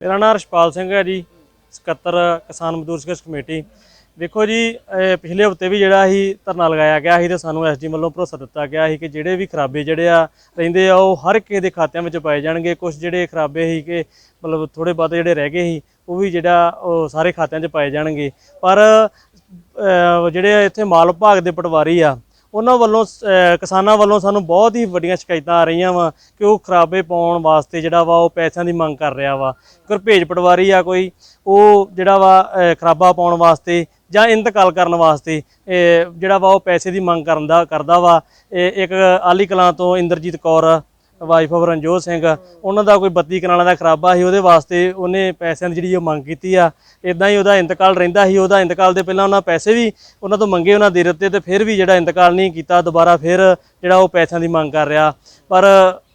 ਮੇਰਾ ਨਾਮ ਰਸ਼ਪਾਲ ਸਿੰਘ ਹੈ ਜੀ, ਸਕੱਤਰ ਕਿਸਾਨ ਮਜ਼ਦੂਰ ਸੰਘਰਸ਼ ਕਮੇਟੀ। ਦੇਖੋ ਜੀ ਪਿਛਲੇ ਹਫ਼ਤੇ ਵੀ ਜਿਹੜਾ ਸੀ ਧਰਨਾ ਲਗਾਇਆ ਗਿਆ ਸੀ ਤੇ ਸਾਨੂੰ ਐਸਡੀ ਵੱਲੋਂ ਭਰੋਸਾ ਦਿੱਤਾ ਗਿਆ ਸੀ ਕਿ ਜਿਹੜੇ ਵੀ ਖਰਾਬੇ ਜਿਹੜੇ ਆ ਰਹਿੰਦੇ ਆ, ਉਹ ਹਰ ਕਿਸੇ ਦੇ ਖਾਤਿਆਂ ਵਿੱਚ ਪਾਏ ਜਾਣਗੇ। ਕੁਝ ਜਿਹੜੇ ਖਰਾਬੇ ਸੀ ਕਿ ਮਤਲਬ ਥੋੜੇ ਬਹੁਤੇ ਜਿਹੜੇ ਰਹਿ ਗਏ ਸੀ, ਉਹ ਵੀ ਜਿਹੜਾ ਉਹ ਸਾਰੇ ਖਾਤਿਆਂ 'ਚ ਪਾਏ ਜਾਣਗੇ। ਪਰ ਜਿਹੜੇ ਇੱਥੇ ਮਾਲ ਵਿਭਾਗ ਦੇ ਪਟਵਾਰੀ ਆ ਉਹਨਾਂ ਵੱਲੋਂ ਕਿਸਾਨਾਂ ਵੱਲੋਂ ਸਾਨੂੰ ਬਹੁਤ ਹੀ ਵੱਡੀਆਂ ਸ਼ਿਕਾਇਤਾਂ ਆ ਰਹੀਆਂ ਵਾ ਕਿ ਉਹ ਖਰਾਬੇ ਪਾਉਣ ਵਾਸਤੇ ਜਿਹੜਾ ਵਾ ਉਹ ਪੈਸਿਆਂ ਦੀ ਮੰਗ ਕਰ ਰਿਹਾ ਵਾ। ਗੁਰਭੇਜ ਪਟਵਾਰੀ ਆ ਕੋਈ, ਉਹ ਜਿਹੜਾ ਵਾ ਖਰਾਬਾ ਪਾਉਣ ਵਾਸਤੇ ਜਾਂ ਇੰਤਕਾਲ ਕਰਨ ਵਾਸਤੇ ਜਿਹੜਾ ਵਾ ਉਹ ਪੈਸੇ ਦੀ ਮੰਗ ਕਰਨ ਦਾ, ਕਰਦਾ ਵਾ। ਇਹ ਇੱਕ ਆਲੀ ਕਲਾਂ ਤੋਂ ਇੰਦਰਜੀਤ ਕੌਰ ਵਾਈਫ ਆਫ ਰਣਜੋਤ ਸਿੰਘ, ਉਹਨਾਂ ਦਾ ਕੋਈ 32 ਕਨਾਲਾਂ ਦਾ ਖਰਾਬਾ ਸੀ, ਉਹਦੇ ਵਾਸਤੇ ਉਹਨੇ ਪੈਸਿਆਂ ਦੀ ਜਿਹੜੀ ਉਹ ਮੰਗ ਕੀਤੀ ਆ ਇਦਾਂ ਹੀ ਉਹਦਾ ਇੰਤਕਾਲ ਰਹਿੰਦਾ ਸੀ, ਉਹਦਾ ਇੰਤਕਾਲ ਦੇ ਪਹਿਲਾਂ ਉਹਨਾਂ ਪੈਸੇ ਵੀ ਉਹਨਾਂ ਤੋਂ ਮੰਗੇ ਉਹਨਾਂ ਦੇ ਦਿੱਤੇ ਤੇ ਫਿਰ ਵੀ ਜਿਹੜਾ ਇੰਤਕਾਲ ਨਹੀਂ ਕੀਤਾ, ਦੁਬਾਰਾ ਫਿਰ ਜਿਹੜਾ ਉਹ ਪੈਸਿਆਂ ਦੀ ਮੰਗ ਕਰ ਰਿਹਾ, ਪਰ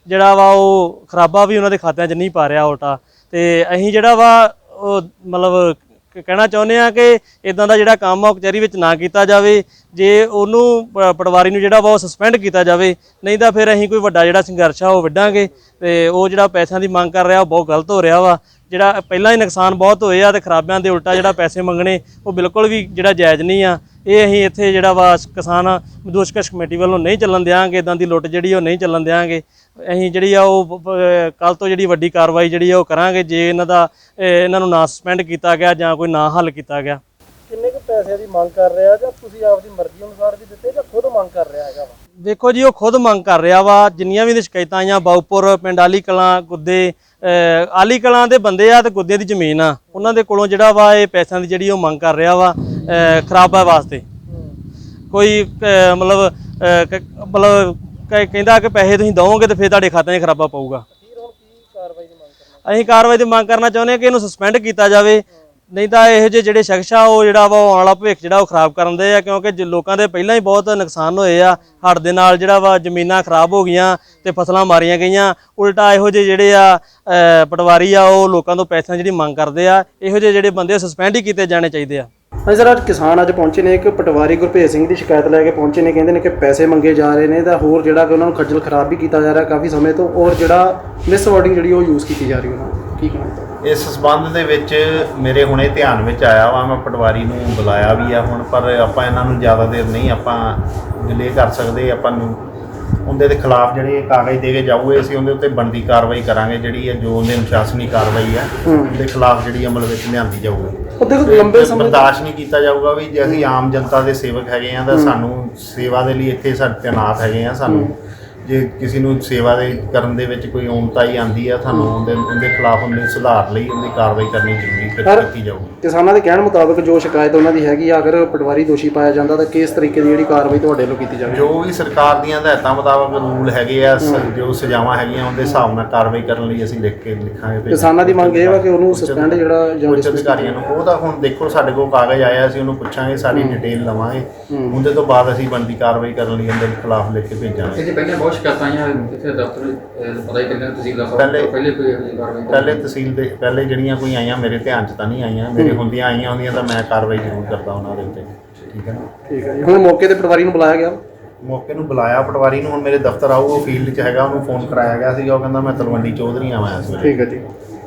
ਜਿਹੜਾ ਵਾ ਉਹ ਖਰਾਬਾ ਵੀ ਉਹਨਾਂ ਦੇ ਖਾਤਿਆਂ 'ਚ ਨਹੀਂ ਪਾ ਰਿਹਾ ਉਲਟਾ, ਤੇ ਅਸੀਂ ਜਿਹੜਾ ਵਾ ਉਹ ਮਤਲਬ ਕਹਿਣਾ ਚਾਹੁੰਦੇ ਆ ਕਿ ਇਦਾਂ ਦਾ ਜਿਹੜਾ ਕੰਮ ਆ ਉਹ ਕਚਹਿਰੀ ਵਿੱਚ ਨਾ ਕੀਤਾ ਜਾਵੇ, ਜੇ ਉਹਨੂੰ ਪ- ਪਟਵਾਰੀ ਨੂੰ ਜਿਹੜਾ ਵਾ ਉਹ ਸਸਪੈਂਡ ਕੀਤਾ ਜਾਵੇ, ਨਹੀਂ ਤਾਂ ਫਿਰ ਅਸੀਂ ਕੋਈ ਵੱਡਾ ਜਿਹੜਾ ਸੰਘਰਸ਼ ਆ ਉਹ ਵਿੱਢਾਂਗੇ ਤੇ ਉਹ ਜਿਹੜਾ ਪੈਸਿਆਂ ਦੀ ਮੰਗ ਕਰ ਰਿਹਾ ਉਹ ਬਹੁਤ ਗਲਤ ਹੋ ਰਿਹਾ ਵਾ। ਜਿਹੜਾ ਪਹਿਲਾਂ ਹੀ ਨੁਕਸਾਨ ਬਹੁਤ ਹੋਏ ਆ ਤੇ ਖਰਾਬਿਆਂ ਦੇ ਉਲਟਾ ਜਿਹੜਾ ਪੈਸੇ ਮੰਗਣੇ, ਉਹ ਬਿਲਕੁਲ ਵੀ ਜਿਹੜਾ ਜਾਇਜ਼ ਨਹੀਂ ਆ। ਇਹ ਅਸੀਂ ਇੱਥੇ ਜਿਹੜਾ ਵਾ ਕਿਸਾਨ ਸੰਘਰਸ਼ ਕਮੇਟੀ ਵੱਲੋਂ ਨਹੀਂ ਚੱਲਣ ਦਿਆਂਗੇ ਇਦਾਂ ਦੀ ਲੁੱਟ ਜਿਹੜੀ ਉਹ ਨਹੀਂ ਚੱਲਣ ਦਿਆਂਗੇ। ਅਸੀਂ ਜਿਹੜੀ ਆ ਉਹ ਕੱਲ ਤੋਂ ਜਿਹੜੀ ਵੱਡੀ ਕਾਰਵਾਈ ਜਿਹੜੀ ਆ ਉਹ ਕਰਾਂਗੇ ਜੇ ਇਹਨਾਂ ਦਾ ਇਹ ਇਹਨਾਂ ਨੂੰ ਨਾ ਸਸਪੈਂਡ ਕੀਤਾ ਗਿਆ ਜਾਂ ਕੋਈ ਨਾ ਹੱਲ ਕੀਤਾ ਗਿਆ। ਕਿੰਨੇ ਕੁ ਪੈਸੇ ਦੀ ਮੰਗ ਕਰ ਰਿਹਾ ਜਾਂ ਤੁਸੀਂ ਆਪਦੀ ਮਰਜ਼ੀ ਅਨੁਸਾਰ ਵੀ ਦਿੱਤੇ ਜਾਂ ਖੁਦ ਮੰਗ ਕਰ ਰਿਹਾ ਹੈਗਾ ਵਾ? ਦੇਖੋ ਜੀ ਉਹ ਖੁਦ ਮੰਗ ਕਰ ਰਿਹਾ ਵਾ ਜਿੰਨੀਆਂ ਵੀ ਇਹਦੀ ਸ਼ਿਕਾਇਤਾਂ ਆਈਆਂ ਬਾਉਪੁਰ ਪਿੰਡ ਆਲੀ ਕਲਾਂ ਗੁੱਦੇ ਆਲੀ ਕਲਾਂ ਦੇ ਬੰਦੇ ਆ ਤੇ ਗੁੱਦੇ ਦੀ ਜ਼ਮੀਨ ਆ। ਉਹਨਾਂ ਦੇ ਕੋਲੋਂ ਜਿਹੜਾ ਵਾ ਇਹ ਪੈਸਿਆਂ ਦੀ ਜਿਹੜੀ ਉਹ ਮੰਗ ਕਰ ਰਿਹਾ ਵਾ। ਖਰਾਬਾ ਵਾਸਤੇ। ਕੋਈ ਅਹ ਮਤਲਬ ਅਹ ਕ- ਮਤਲਬ ਕ- ਕਹਿੰਦਾ ਕਿ ਪੈਸੇ ਤੁਸੀਂ ਦਵੋਗੇ ਤੇ ਫਿਰ ਤੁਹਾਡੇ ਖਾਤਿਆਂ 'ਚ ਖਰਾਬਾ ਪਊਗਾ। ਅਖੀਰ ਹੁਣ ਕੀ ਕਾਰਵਾਈ ਦੀ ਮੰਗ ਕਰਨਾ ਅਸੀਂ ਕਾਰਵਾਈ ਦੀ ਮੰਗ ਕਰਨਾ ਚਾਹੁੰਦੇ ਹਾਂ ਕਿ ਇਹਨੂੰ ਸਸਪੈਂਡ ਕੀਤਾ ਜਾਵੇ। ਨਹੀਂ ਤਾਂ ਇਹੋ ਜਿਹੇ ਜਿਹੜੇ ਸ਼ਖਸ ਆ ਉਹ ਜਿਹੜਾ ਵਾ ਉਹ ਆਉਣ ਵਾਲਾ ਭਵਿੱਖ ਜਿਹੜਾ ਉਹ ਖਰਾਬ ਕਰਨ ਦੇ ਆ ਕਿਉਂਕਿ ਜੇ ਲੋਕਾਂ ਦੇ ਪਹਿਲਾਂ ਹੀ ਬਹੁਤ ਨੁਕਸਾਨ ਹੋਏ ਆ। ਹੜ੍ਹ ਦੇ ਨਾਲ ਜਿਹੜਾ ਵਾ ਜ਼ਮੀਨਾਂ ਖਰਾਬ ਹੋ ਗਈਆਂ ਤੇ ਫਸਲਾਂ ਮਾਰੀਆਂ ਗਈਆਂ। ਉਲਟਾ ਇਹੋ ਜਿਹੇ ਜਿਹੜੇ ਆ ਅਹ, ਪਟਵਾਰੀ ਆ ਉਹ ਲੋਕਾਂ ਤੋਂ ਪੈਸਿਆਂ ਦੀ ਜਿਹੜੀ ਮੰਗ ਕਰਦੇ ਆ ਇਹੋ ਜਿਹੇ ਜਿਹੜੇ ਬੰਦੇ ਸਸਪੈਂਡ ਹੀ ਕੀਤੇ ਜਾਣੇ ਚਾਹੀਦੇ ਆ। ਹਾਂਜੀ ਸਰ ਅੱਜ ਕਿਸਾਨ ਅੱਜ ਪਹੁੰਚੇ ਨੇ ਇੱਕ ਪਟਵਾਰੀ ਗੁਰਭੇਜ ਸਿੰਘ ਦੀ ਸ਼ਿਕਾਇਤ ਲੈ ਕੇ ਪਹੁੰਚੇ ਨੇ ਕਹਿੰਦੇ ਨੇ ਕਿ ਪੈਸੇ ਮੰਗੇ ਜਾ ਰਹੇ ਨੇ ਤਾਂ ਹੋਰ ਜਿਹੜਾ ਕਿ ਉਹਨਾਂ ਨੂੰ ਖੱਜਲ ਖਰਾਬ ਵੀ ਕੀਤਾ ਜਾ ਰਿਹਾ ਕਾਫੀ ਸਮੇਂ ਤੋਂ ਔਰ ਜਿਹੜਾ ਮਿਸ ਵਰਡਿੰਗ ਜਿਹੜੀ ਉਹ ਯੂਜ਼ ਕੀਤੀ ਜਾ ਰਹੀ ਉਹਨਾਂ ਨੂੰ ਕੀ ਕਹਿਣਾ ਚਾਹੁੰਦੇ ਇਸ ਸਬੰਧ ਦੇ ਵਿੱਚ ਮੇਰੇ ਹੁਣੇ ਧਿਆਨ ਵਿੱਚ ਆਇਆ ਵਾ ਮੈਂ ਪਟਵਾਰੀ ਨੂੰ ਬੁਲਾਇਆ ਵੀ ਆ ਹੁਣ ਪਰ ਆਪਾਂ ਇਹਨਾਂ ਨੂੰ ਜ਼ਿਆਦਾ ਦੇਰ ਨਹੀਂ ਆਪਾਂ ਡਿਲੇ ਕਰ ਸਕਦੇ ਆਪਾਂ ਨੂੰ ਉਹਦੇ ਦੇ ਖਿਲਾਫ ਜਿਹੜੇ ਕਾਗਜ਼ ਦੇ ਕੇ ਜਾਊਗੇ ਅਸੀਂ ਉਹਦੇ ਉੱਤੇ ਬਣਦੀ ਕਾਰਵਾਈ ਕਰਾਂਗੇ ਜਿਹੜੀ ਹੈ ਜੋ ਉਹਦੇ ਅਨੁਸ਼ਾਸਨੀ ਕਾਰਵਾਈ ਹੈ। ਉਹਦੇ ਖਿਲਾਫ ਜਿਹੜੀ ਅਮਲ ਵਿੱਚ ਲਿਆਂਦੀ ਜਾਊਗੀ। ਉਹ ਦੇਖੋ ਲੰਬੇ ਸਮੇਂ ਬਰਦਾਸ਼ਤ ਨਹੀਂ ਕੀਤਾ ਜਾਊਗਾ ਵੀ ਜੇ ਅਸੀਂ ਆਮ ਜਨਤਾ ਦੇ ਸੇਵਕ ਹੈਗੇ ਆ ਤਾਂ ਸਾਨੂੰ ਸੇਵਾ ਦੇ ਲਈ ਇੱਥੇ ਸਾਡੇ ਤੈਨਾਤ ਹੈਗੇ ਆ ਸਾਨੂੰ ਜੇ ਕਿਸੇ ਨੂੰ ਸੇਵਾ ਦੇ ਕਰਨ ਦੇ ਵਿੱਚ ਕੋਈ ਔਮਤਾਈ ਆਂਦੀ ਆ ਸਾਨੂੰ ਉਹਦੇ ਉਹਦੇ ਖਿਲਾਫ ਉਹਨੂੰ ਸੁਧਾਰ ਲਈ ਉਹਦੀ ਕਾਰਵਾਈ ਕਰਨੀ ਜ਼ਰੂਰੀ ਕਰ- ਕੀਤੀ ਜਾਊਗੀ। ਕਿਸਾਨਾਂ ਦੇ ਕਹਿਣ ਮੁਤਾਬਕ ਜੋ ਸ਼ਿਕਾਇਤ ਉਹਨਾਂ ਦੀ ਹੈਗੀ ਆ, ਅਗਰ ਪਟਵਾਰੀ ਦੋਸ਼ੀ ਪਾਇਆ ਜਾਂਦਾ ਤਾਂ ਕਿਸ ਤਰੀਕੇ ਦੀ ਜਿਹੜੀ ਕਾਰਵਾਈ ਤੁਹਾਡੇ ਵੱਲੋਂ ਕੀਤੀ ਜਾਵੇ ਜੋ ਵੀ ਸਰਕਾਰ ਦੀਆਂ ਹਦਾਇਤਾਂ ਮੁਤਾਬਕ ਰੂਲ ਹੈਗੇ ਆ ਸ- ਜੋ ਸਜ਼ਾਵਾਂ ਹੈਗੀਆਂ ਉਹਦੇ ਹਿਸਾਬ ਨਾਲ ਕਾਰਵਾਈ ਕਰਨ ਲਈ ਅਸੀਂ ਲਿਖ ਕੇ ਲਿਖਾਂਗੇ ਤੇ ਕਿਸਾਨਾਂ ਦੀ ਮੰਗ ਇਹ ਵਾ ਕਿ ਉਹਨੂੰ ਸਸਪੈਂਡ ਜਿਹੜਾ ਜਾਂ ਉੱਚ ਅਧਿਕਾਰੀਆਂ ਨੂੰ। ਉਹਦਾ ਹੁਣ ਦੇਖੋ ਸਾਡੇ ਕੋਲ ਕਾਗਜ਼ ਆਇਆ ਅਸੀਂ ਉਹਨੂੰ ਪੁੱਛਾਂਗੇ ਸਾਰੀ ਡਿਟੇਲ ਲਵਾਂਗੇ। ਉਹਦੇ ਤੋਂ ਬਾਅਦ ਅਸੀਂ ਬਣਦੀ ਕਾਰਵਾਈ ਕਰਨ ਲਈ ਉਹਦੇ ਖਿਲਾਫ ਲਿਖ ਕੇ ਭੇਜਾਂਗੇ। ਇਹਦੇ ਪਹਿਲਾਂ ਬਹੁਤ ਸ਼ਿਕਾਇਤਾਂ ਆਈਆਂ ਇੱਥੇ ਦਫ਼ਤਰ ਅਹ, ਪਤਾ ਹੀ ਕਿੰਨੇ ਤਹਿਸੀਲ ਦਾ ਪਹਿਲੇ- ਪਹਿਲੇ ਕੋਈ ਤਹਿਸੀਲ ਦੇ ਪਹਿਲੇ ਜਿਹੜੀਆਂ ਕੋਈ ਆਈਆਂ ਮੇਰੇ ਧਿਆਨ 'ਚ ਤਾਂ ਨਹੀਂ ਆਈਆਂ। ਮੇਰੇ ਹੁੰਦੀਆਂ ਆਈਆਂ ਹੁੰਦੀਆਂ ਤਾਂ ਮੈਂ ਕਾਰਵਾਈ ਜ਼ਰੂਰ ਕਰਦਾ ਉਹਨਾਂ ਦੇ ਉੱਤੇ। ਠੀਕ ਹੈ ਨਾ? ਠੀਕ ਹੈ ਜੀ। ਹੁਣ ਮੌਕੇ ਤੇ ਪਟਵਾਰੀ ਨੂੰ ਬੁਲਾਇਆ ਗਿਆ? ਮੌਕੇ ਨੂੰ ਬੁਲਾਇਆ ਪਟਵਾਰੀ ਨੂੰ ਹੁਣ ਮੇਰੇ ਦਫ਼ਤਰ ਆਊ ਉਹ ਫੀਲਡ 'ਚ ਹੈਗਾ ਉਹਨੂੰ ਫੋਨ ਕਰਾਇਆ ਗਿਆ ਸੀਗਾ ਉਹ ਕਹਿੰਦਾ ਮੈਂ ਤਲਵੰਡੀ ਚੌਧਰੀ ਆਵਾਂ ਇਸ ਵੇਲੇ ਠੀਕ ਹੈ ਜੀ।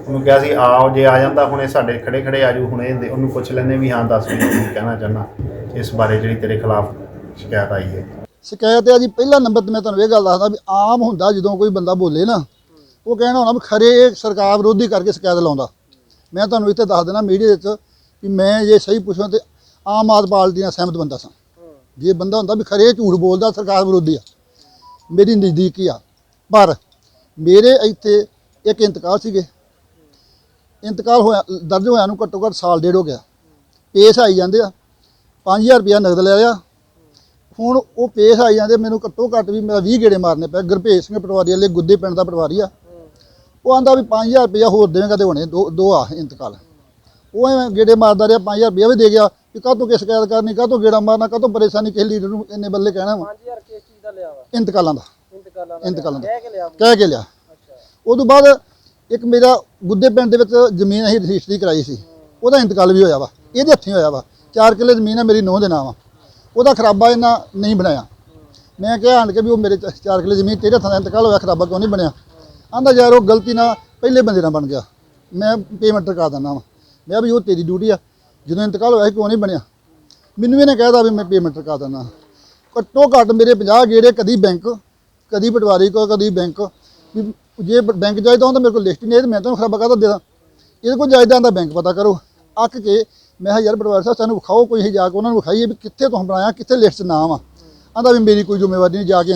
ਉਹਨੂੰ ਕਿਹਾ ਸੀ ਆਓ ਜੇ ਆ ਜਾਂਦਾ ਹੁਣੇ ਸਾਡੇ ਖੜੇ ਖੜੇ ਆਜੂ ਹੁਣੇ ਦੇ- ਉਹਨੂੰ ਪੁੱਛ ਲੈਂਦੇ ਵੀ ਹਾਂ ਦੱਸ ਵੀ ਕੀ ਕਹਿਣਾ ਚਾਹੁੰਦਾ ਇਸ ਬਾਰੇ ਜਿਹੜੀ ਤੇਰੇ ਖਿਲਾਫ ਸ਼ਿਕਾਇਤ ਆਈ ਹੈ। ਸ਼ਿਕਾਇਤ ਹੈ ਜੀ, ਪਹਿਲਾ ਨੰਬਰ ਤੇ ਮੈਂ ਤੁਹਾਨੂੰ ਇਹ ਗੱਲ ਦੱਸਦਾ ਵੀ ਆਮ ਹੁੰਦਾ ਜਦੋਂ ਕੋਈ ਬੰਦਾ ਬੋਲੇ ਨਾ, ਉਹ ਕਹਿਣਾ ਹੋਣਾ ਵੀ ਖਰੇ ਇਹ ਸਰਕਾਰ ਵਿਰੋਧੀ ਕਰਕੇ ਸ਼ਿਕਾਇਤ ਲਾਉਂਦਾ। ਮੈਂ ਤੁਹਾਨੂੰ ਇੱਥੇ ਦੱਸ ਦੇਣਾ ਮੀਡੀਆ ਵਿੱਚ ਵੀ ਮੈਂ ਜੇ ਸਹੀ ਪੁੱਛਾਂ ਤੇ ਆਮ ਆਦਮੀ ਪਾਰਟੀ ਨਾਲ ਸਹਿਮਤ ਬੰਦਾ ਸਾਂ। ਜੇ ਬੰਦਾ ਹੁੰਦਾ ਵੀ ਖਰੇ ਇਹ ਝੂਠ ਬੋਲਦਾ, ਸਰਕਾਰ ਵਿਰੋਧੀ ਆ। ਮੇਰੀ ਨਜ਼ਦੀਕੀ ਆ। ਪਰ ਮੇਰੇ ਇੱਥੇ ਇੱਕ ਇੰਤਕਾਲ ਸੀਗੇ। ਇੰਤਕਾਲ ਹੋਇਆ, ਦਰਜ ਹੋਇਆ ਨੂੰ ਘੱਟੋ ਘੱਟ ਸਾਲ ਡੇਢ ਹੋ ਗਿਆ। ਪੇਸ਼ ਆਈ ਜਾਂਦੇ ਆ। 5000 ਰੁਪਇਆ ਨਗਦ ਲੈ ਲਿਆ ਹੁਣ ਉਹ ਪੇਸ਼ ਆਈ ਜਾਂਦੇ ਮੈਨੂੰ ਘੱਟੋ ਘੱਟ ਵੀ ਮੇਰਾ 20 ਗੇੜੇ ਮਾਰਨੇ ਪਏ ਗੁਰਭੇਜ ਸਿੰਘ ਪਟਵਾਰੀ ਵਾਲੇ ਗੁੱਦੇ ਪਿੰਡ ਦਾ ਪਟਵਾਰੀ ਆ। ਉਹ ਆਂਦਾ ਵੀ 5000 ਰੁਪਇਆ ਹੋਰ ਦੇਵੇਂਗਾ ਤੇ ਹੁਣੇ ਦੋ ਦੋ ਆ ਇੰਤਕਾਲ। ਉਹ ਐਵੇਂ ਗੇੜੇ ਮਾਰਦਾ ਰਿਹਾ 5000 ਰੁਪਇਆ ਵੀ ਦੇ ਗਿਆ ਵੀ ਕਾਹਤੋਂ ਕਿਸ ਸ਼ਿਕਾਇਤ ਕਰਨੀ ਕਾਹਤੋਂ ਗੇੜਾ ਮਾਰਨਾ ਕਾਹਤੋਂ ਪਰੇਸ਼ਾਨੀ ਕਿਸੇ ਲੀਡਰ ਨੂੰ ਇੰਨੇ ਬੱਲੇ ਕਹਿਣਾ ਵਾ। 5000 ਕਿਸ ਚੀਜ਼ ਦਾ ਲਿਆ ਵਾ? ਇੰਤਕਾਲਾਂ ਦਾ। ਇੰਤਕਾਲਾਂ ਇੰਤਕਾਲਾਂ ਦਾ। ਕਹਿ ਕੇ ਲਿਆ ਕਹਿ ਕੇ ਲਿਆ। ਉਹ ਤੋਂ ਬਾਅਦ ਇੱਕ ਮੇਰਾ ਗੁੱਦੇ ਪਿੰਡ ਦੇ ਵਿੱਚ ਜ਼ਮੀਨ ਅਸੀਂ ਰਜਿਸਟਰੀ ਕਰਾਈ ਸੀ। ਉਹਦਾ ਇੰਤਕਾਲ ਵੀ ਹੋਇਆ ਵਾ। ਇਹਦੇ ਹੱਥੀਂ ਹੋਇਆ ਵਾ। 4 ਕਿੱਲੇ ਜ਼ਮੀਨ ਹੈ ਮੇਰੀ ਨੋਹ ਦੇ ਨਾਮ ਆ ਉਹਦਾ ਖਰਾਬਾ ਇਹਨਾਂ ਨਹੀਂ ਬਣਾਇਆ। ਮੈਂ ਕਿਹਾ ਆਣ ਕੇ ਵੀ ਉਹ ਮੇਰੇ 4 ਕਿੱਲੇ ਜ਼ਮੀਨ ਤੇਰੇ ਹੱਥਾਂ ਦਾ ਇੰਤਕਾਲ ਹੋਇਆ, ਖਰਾਬਾ ਕਿਉਂ ਨਹੀਂ ਬਣਿਆ? ਆਂਦਾ ਯਾਰ ਉਹ ਗਲਤੀ ਨਾਲ ਪਹਿਲੇ ਬੰਦੇ ਨਾਲ ਬਣ ਗਿਆ। ਮੈਂ ਪੇਮੈਂਟ ਕਰਾ ਦਿੰਦਾ ਵਾ। ਮੈਂ ਕਿਹਾ ਵੀ ਉਹ ਤੇਰੀ ਡਿਊਟੀ ਆ। ਜਦੋਂ ਇੰਤਕਾਲ ਹੋਇਆ ਕਿਉਂ ਨਹੀਂ ਬਣਿਆ? ਮੈਨੂੰ ਵੀ ਇਹਨੇ ਕਹਿਦਾ ਵੀ ਮੈਂ ਪੇਮੈਂਟ ਟਕਾ ਦਿੰਦਾ। ਘੱਟੋ ਘੱਟ ਮੇਰੇ 50 ਗੇੜੇ ਕਦੀ ਬੈਂਕ ਕਦੀ ਪਟਵਾਰੀ ਕੋ ਕਦੀ ਬੈਂਕ ਵੀ ਜੇ ਬੈਂਕ ਜਾਈਦਾ ਹੁੰਦਾ, ਮੇਰੇ ਕੋਲ ਲਿਸਟ ਨਹੀਂ ਹੈ ਤੇ ਮੈਂ ਤੁਹਾਨੂੰ ਖਰਾਬਾ ਕਾਹਦਾ ਦੇਦਾ ਇਹਦੇ ਕੋਲ ਜਾਇਦਾ ਦਾ ਬੈਂਕ ਪਤਾ ਕਰੋ। ਅੱਕ ਕੇ ਮੈਂ ਕਿਹਾ ਯਾਰ ਪਟਵਾਰੀ ਸਾਹਿਬ ਸਾਨੂੰ ਵਿਖਾਓ ਕੋਈ ਇਹ ਜਾ ਕੇ ਉਹਨਾਂ ਨੂੰ ਵਿਖਾਈਏ ਵੀ ਕਿੱਥੇ ਤੁਸੀਂ ਬਣਾਇਆ ਕਿੱਥੇ ਲਿਸਟ 'ਚ ਨਾਮ ਆ ਆਂਦਾ ਵੀ ਮੇਰੀ ਕੋਈ ਜ਼ਿੰਮੇਵਾਰੀ ਨਹੀਂ ਜਾ ਕੇ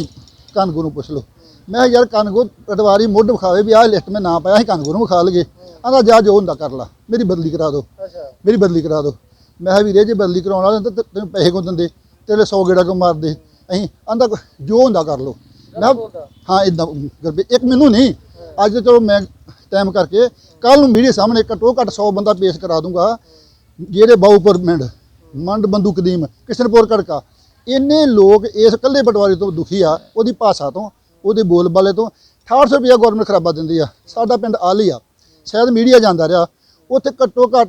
ਕਾਨੂੰਗੋ ਨੂੰ ਪੁੱਛ ਲਓ। ਮੈਂ ਕਿਹਾ ਯਾਰ ਕਾਨੂੰਗੋ ਪਟਵਾਰੀ ਮੁੱਢ ਵਿਖਾਵੇ ਵੀ ਆਹ ਲਿਸਟ ਮੈਂ ਨਾਂ ਪਾਇਆ ਸੀ ਕਾਨੂੰਗੋ ਨੂੰ ਵਿਖਾ ਲਗੇ ਆਂਦਾ ਜਾ ਜੋ ਹੁੰਦਾ ਕਰ ਲਾ ਮੇਰੀ ਬਦਲੀ ਕਰਾ ਦਿਓ ਅੱਛਾ। ਮੇਰੀ ਬਦਲੀ ਕਰਾ ਦਿਓ। ਮੈਂ ਕਿਹਾ ਵੀਰੇ ਜੇ ਬਦਲੀ ਕਰਾਉਣ ਵਾਲੇ ਤਾਂ ਤੈ- ਤੈਨੂੰ ਪੈਸੇ ਕੋ ਦਿੰਦੇ? ਤੇਰੇ 100 ਗੇੜਾ ਕੋ ਮਾਰਦੇ? ਅਸੀਂ ਆਂਦਾ ਜੋ ਹੁੰਦਾ ਕਰ ਲਓ। ਮੈਂ ਹਾਂ ਇਦਾਂ ਗਰਬੇ ਇੱਕ ਮੈਨੂੰ ਨਹੀਂ ਅੱਜ ਚਲੋ ਮੈਂ ਟਾਈਮ ਕਰਕੇ ਕੱਲ ਨੂੰ ਮੀਡੀਆ ਸਾਹਮਣੇ ਘੱਟੋ ਘੱਟ 100 ਬੰਦਾ ਪੇਸ਼ ਕਰਾ ਦੂੰਗਾ ਜਿਹੜੇ ਬਾਉਪੁਰ ਪਿੰਡ ਮੰਡ ਬੰਦੂ ਕਦੀਮ, ਕਿਸ਼ਨਪੁਰ ਕੜਕਾ, ਇੰਨੇ ਲੋਕ ਇਸ ਕੱਲੇ ਪਟਵਾਰੀ ਤੋਂ ਦੁਖੀ ਆ, ਉਹਦੀ ਭਾਸ਼ਾ ਤੋਂ, ਉਹਦੇ ਬੋਲਬਾਲੇ ਤੋਂ 6800 ਰੁਪਇਆ ਗਵਰਨਮੈਂਟ ਖਰਾਬਾ ਦਿੰਦੀ ਆ, ਸਾਡਾ ਪਿੰਡ ਆਲੀ ਆ, ਸ਼ਾਇਦ ਮੀਡੀਆ ਜਾਂਦਾ ਰਿਹਾ, ਉੱਥੇ ਘੱਟੋ ਘੱਟ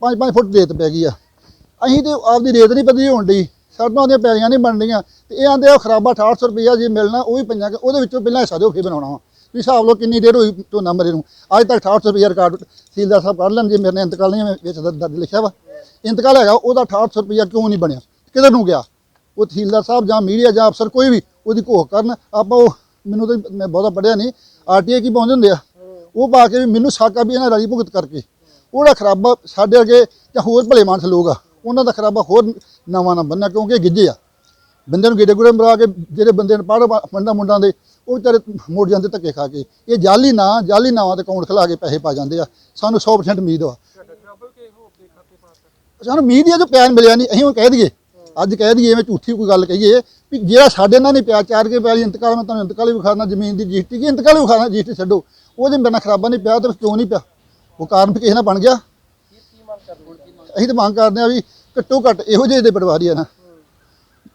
5-5 ਫੁੱਟ ਰੇਤ ਪੈ ਗਈ ਆ। ਅਸੀਂ ਤੇ ਆਪਦੀ ਰੇਤ ਨਹੀਂ ਪਤੀ ਹੋਣ ਡਈ, ਸੜਕਾਂ ਦੀਆਂ ਪੈਲੀਆਂ ਨਹੀਂ ਬਣਦੀਆਂ ਤੇ ਇਹ ਆਂਦੇ ਆ ਖਰਾਬਾ 6800 ਰੁਪਇਆ ਜੇ ਮਿਲਣਾ, ਉਹ ਵੀ ਪੰਜਾਂ ਕੁ- ਉਹਦੇ ਵਿੱਚੋਂ ਪਹਿਲਾਂ ਹਿੱਸਾ ਦਿਓ, ਫੇਰ ਬਣਾਉਣਾ ਵੀ ਹਿਸਾਬ ਲਓ ਕਿੰਨੀ ਦੇਰ ਹੋਈ ਝੋਨਾ ਮਰੇ ਨੂੰ। ਅੱਜ ਤੱਕ 6800 ਰੁਪਇਆ ਰਿਕਾਰਡ ਤਹਿਸੀਲਦਾਰ ਸਾਹਿਬ ਕੱਢ ਲੈਣ ਜੇ ਮੇਰੇ ਨੇ ਇੰਤਕਾਲ ਨਹੀਂ ਮੈਂ ਵਿੱਚ ਦਰ- ਦਰਜ ਲਿਖਿਆ ਵਾ। ਇੰਤਕਾਲ ਹੈਗਾ, ਉਹਦਾ 6800 ਰੁਪਇਆ ਕਿਉਂ ਨਹੀਂ ਬਣਿਆ? ਕਿਧਰ ਨੂੰ ਗਿਆ? ਉਹ ਤਹਿਸੀਲਦਾਰ ਸਾਹਿਬ ਜਾਂ ਮੀਡੀਆ ਜਾਂ ਅਫਸਰ ਕੋਈ ਵੀ, ਉਹਦੀ ਘੋਖ ਕਰਨ। ਆਪਾਂ ਉਹ, ਮੈਨੂੰ ਤਾਂ, ਮੈਂ ਬਹੁਤਾ ਪੜਿਆ ਨਹੀਂ। ਆਰਟੀਆਈ ਕੀ ਪਹੁੰਚ ਹੁੰਦੇ ਆ? ਉਹ ਪਾ ਕੇ ਵੀ ਮੈਨੂੰ ਸ਼ੱਕ ਆ ਵੀ ਇਹਨਾਂ ਰਾਜੀ ਭੁਗਤ ਕਰਕੇ। ਉਹਦਾ ਖਰਾਬਾ ਸਾਡੇ ਅੱਗੇ ਜਾਂ ਹੋਰ ਭਲੇ ਮਾਨਸ ਲੋਕ ਆ, ਉਹਨਾਂ ਦਾ ਖਰਾਬਾ ਹੋਰ ਨਵਾਂ ਨਾ ਬੰਨਾ ਕਿਉਂਕਿ ਇਹ ਗਿੱਜੇ ਆ। ਬੰਦੇ ਨੂੰ ਗੇੜੇ ਗੁੜੇ ਮਰਾ ਕੇ, ਜਿਹੜੇ ਬੰਦੇ ਨੇ ਪੜ੍ਹ ਮੰਡਾ ਮੁੰਡਾਂ ਦੇ ਉਹ ਵਿਚਾਰੇ ਮੁੜ ਜਾਂਦੇ ਧੱਕੇ ਖਾ ਕੇ। ਇਹ ਜਾਲੀ ਨਾ, ਜਾਲੀ ਨਾਵਾਂ ਤੇ ਅਕਾਊਂਟ ਖਿਲਾ ਕੇ ਪੈਸੇ ਪਾ ਜਾਂਦੇ ਆ। ਸਾਨੂੰ 100% ਉਮੀਦ ਆ। ਸਾਨੂੰ ਮੀਡੀਆ ਜੋ ਪਿਆਰ ਮਿਲਿਆ ਨਹੀਂ, ਅਸੀਂ ਉਹ ਕਹਿ ਦਈਏ। ਅੱਜ ਕਹਿ ਦਈਏ ਮੈਂ ਝੂਠੀ ਕੋਈ ਗੱਲ ਕਹੀਏ ਵੀ ਜਿਹੜਾ ਸਾਡੇ ਨਾਲ ਨਹੀਂ ਪਿਆ, ਚਾਰ ਕੇ ਪਿਆਰੀ ਇੰਤਕਾਲ ਮੈਂ ਤੁਹਾਨੂੰ ਇੰਤਕਾਲ ਵੀ ਵਿਖਾਣਾ ਜ਼ਮੀਨ ਦੀ ਰਜਿਸਟਰੀ ਕੀ ਇੰਤਕਾਲ ਵੀ ਵਿਖਾਣਾ ਰਜਿਸਟਰੀ ਛੱਡੋ। ਉਹਦੇ ਬਿਨਾ ਖਰਾਬਾ ਨਹੀਂ ਪਿਆ ਤੇ ਕਿਉਂ ਨਹੀਂ ਪਿਆ? ਉਹ ਕਾਰਨ ਵੀ ਕਿਸੇ ਨਾਲ ਬਣ ਗਿਆ। ਅਸੀਂ ਤਾਂ ਮੰਗ ਕਰਦੇ ਆ ਵੀ ਘੱਟੋ ਘੱਟ ਇਹੋ ਜਿਹੇ ਦੇ ਪਟਵਾਰੀ ਆ ਨਾ।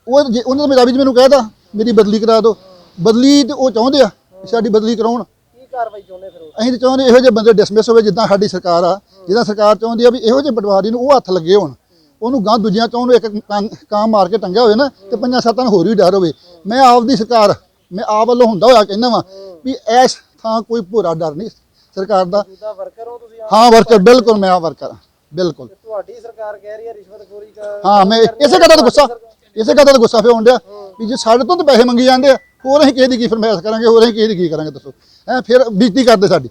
ਉਹ ਜੇ ਉਹਨਾਂ ਨੇ ਮੇਰਾ ਵੀ ਮੈਨੂੰ ਕਹਿਤਾ ਮੇਰੀ ਬਦਲੀ ਕਰਾ ਦਿਓ। ਬਦਲੀ ਤੇ ਉਹ ਚਾਹੁੰਦੇ ਆ ਸਾਡੀ ਬਦਲੀ ਕਰਾਉਣ। ਕੀ ਕਾਰਵਾਈ ਚਾਹੁੰਦੇ ਫਿਰ ਉਹ? ਅਸੀਂ ਤਾਂ ਚਾਹੁੰਦੇ ਇਹੋ ਜਿਹੇ ਬੰਦੇ ਡਿਸਮਿਸ ਹੋਵੇ ਜਿੱਦਾਂ ਸਾਡੀ ਸਰਕਾਰ ਆ। ਜਿੱਦਾਂ ਸਰਕਾਰ ਚਾਹੁੰਦੀ ਆ ਵੀ ਇਹੋ ਜਿਹੇ ਪਟਵਾਰੀ ਨੂੰ ਉਹ ਹੱਥ ਲੱਗੇ ਹੋਣ। ਉਹਨੂੰ ਗਾਂ ਦੂਜਿਆਂ ਤੋਂ ਉਹਨੂੰ ਇੱਕ ਕਾਂ- ਕਾਂ ਮਾਰ ਕੇ ਟੰਗਿਆ ਹੋਵੇ ਨਾ ਤੇ ਪੰਜਾਂ ਸੱਤਾਂ ਨੂੰ ਹੋਰ ਵੀ ਡਰ ਹੋਵੇ। ਮੈਂ ਆਪ ਦੀ ਸਰਕਾਰ ਮੈਂ ਆਪ ਵੱਲੋਂ ਹੁੰਦਾ ਹੋਇਆ ਕਹਿੰਦਾ ਵਾਂ ਵੀ ਐਸ ਥਾਂ ਕੋਈ ਭੂਰਾ ਡਰ ਨਹੀਂ ਸਰਕਾਰ ਦਾ। ਹੋ ਤੁਸੀਂ ਹਾਂ ਵਰਕਰ ਬਿਲਕੁਲ ਮੈਂ ਆ ਵਰਕਰ ਬਿਲਕੁਲ। ਤੁਹਾਡੀ ਸਰਕਾਰ ਕਹਿ ਰਹੀ ਹੈ ਰਿਸ਼ਵਤਖੋਰੀ ਦਾ ਹਾਂ ਮੈਂ ਇਸੇ ਗੱਲ ਦਾ ਗੁੱਸਾ ਇਸੇ ਗੱਲ ਦਾ ਗੁੱਸਾ ਫੇ ਡਿਆ ਵੀ ਜੇ ਸਾਡੇ ਤੋਂ ਤਾਂ ਪੈਸੇ ਮੰਗੀ ਜਾਂਦੇ ਆ। ਹੋਰ ਅਸੀਂ ਕਿਹਦੀ ਕੀ ਫਰਮਾਇਸ਼ ਕਰਾਂਗੇ ਹੋਰ ਅਸੀਂ ਕਿਹਦੀ ਕੀ ਕਰਾਂਗੇ ਦੱਸੋ। ਐ ਫਿਰ ਬੀਤੀ ਕਰਦੇ ਸਾਡੀ।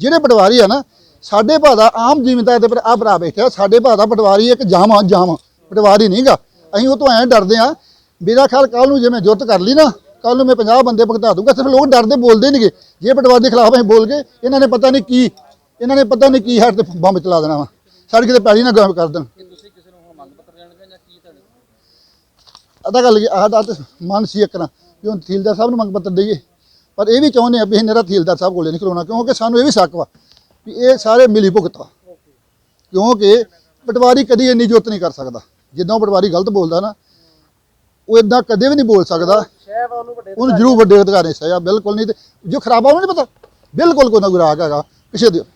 ਜਿਹੜੇ ਪਟਵਾਰੀ ਆ ਨਾ ਸਾਡੇ ਭਾ ਦਾ ਆਮ ਜ਼ਿਮੀਂਦਾਰ ਦੇ ਪਰ ਆ ਭਰਾ ਬੈਠਿਆ ਸਾਡੇ ਭਾ ਦਾ ਪਟਵਾਰੀ ਇੱਕ ਜਾਮ ਆ ਜਾਮ ਪਟਵਾਰੀ ਨਹੀਂਗਾ। ਅਸੀਂ ਉਹ ਤੋਂ ਐਂ ਡਰਦੇ ਆ ਮੇਰਾ ਖਿਆਲ ਕੱਲ ਨੂੰ ਜੇ ਮੈਂ ਜੁੱਤ ਕਰ ਲਈ ਨਾ ਕੱਲ ਨੂੰ ਮੈਂ 50 ਬੰਦੇ ਭੁਗਤਾ ਦੂੰਗਾ। ਸਿਰਫ ਲੋਕ ਡਰਦੇ ਬੋਲਦੇ ਨਹੀਂਗੇ। ਜੇ ਪਟਵਾਰੀ ਦੇ ਖਿਲਾਫ ਅਸੀਂ ਬੋਲ ਗਏ ਇਹਨਾਂ ਨੇ ਪਤਾ ਨਹੀਂ ਕੀ ਇਹਨਾਂ ਨੇ ਪਤਾ ਨਹੀਂ ਕੀ ਸਾਡੇ ਤੇ ਬੰਬ ਚਲਾ ਦੇਣਾ ਵਾ। ਸਾਡੇ ਕਿਤੇ ਪੈੜੀ ਨਾ ਗਰਮ ਕਰ ਦੇਣ। ਕਿਸੇ ਅਦਾ ਗੱਲ ਆਹ ਦਾ ਮਨ ਸੀ ਇੱਕ ਨਾ। ਵੀ ਹੁਣ ਤਹਿਸੀਲਦਾਰ ਸਾਹਿਬ ਨੂੰ ਮੰਗ ਪੱਤਰ ਦਈਏ। ਪਰ ਇਹ ਵੀ ਚਾਹੁੰਦੇ ਆ ਵੀ ਇਹ ਮੇਰਾ ਤਹਿਸੀਲਦਾਰ ਸਾਹਿਬ ਕੋਲੇ ਨਹੀਂ ਕਰਾਉਣਾ ਕਿਉਂਕਿ ਸਾਨੂੰ ਇਹ ਵੀ ਸ਼ੱਕ ਵਾ ਵੀ ਇਹ ਸਾਰੇ ਮਿਲੀ ਭੁਗਤ ਵਾ। ਕਿਉਂਕਿ ਪਟਵਾਰੀ ਕਦੀ ਇੰਨੀ ਜੁੱਤ ਨਹੀਂ ਕਰ ਸਕਦਾ। ਜਿੱਦਾਂ ਉਹ ਪਟਵਾਰੀ ਗਲਤ ਬੋਲਦਾ ਨਾ, ਉਹ ਇਦਾਂ ਕਦੇ ਵੀ ਨਹੀਂ ਬੋਲ ਸਕਦਾ। ਉਹਨੂੰ ਜ਼ਰੂਰ ਵੱਡੇ ਅਧਿਕਾਰੀ ਸਜ਼ਾ ਬਿਲਕੁਲ ਨਹੀਂ ਤੇ ਜੋ ਖਰਾਬਾ ਉਹਨੂੰ ਨਹੀਂ ਪਤਾ। ਬਿਲਕੁਲ ਕੋਈ ਨਾ ਗੁਰਾਕ ਹੈਗਾ, ਕਿਸੇ ਦਿਓ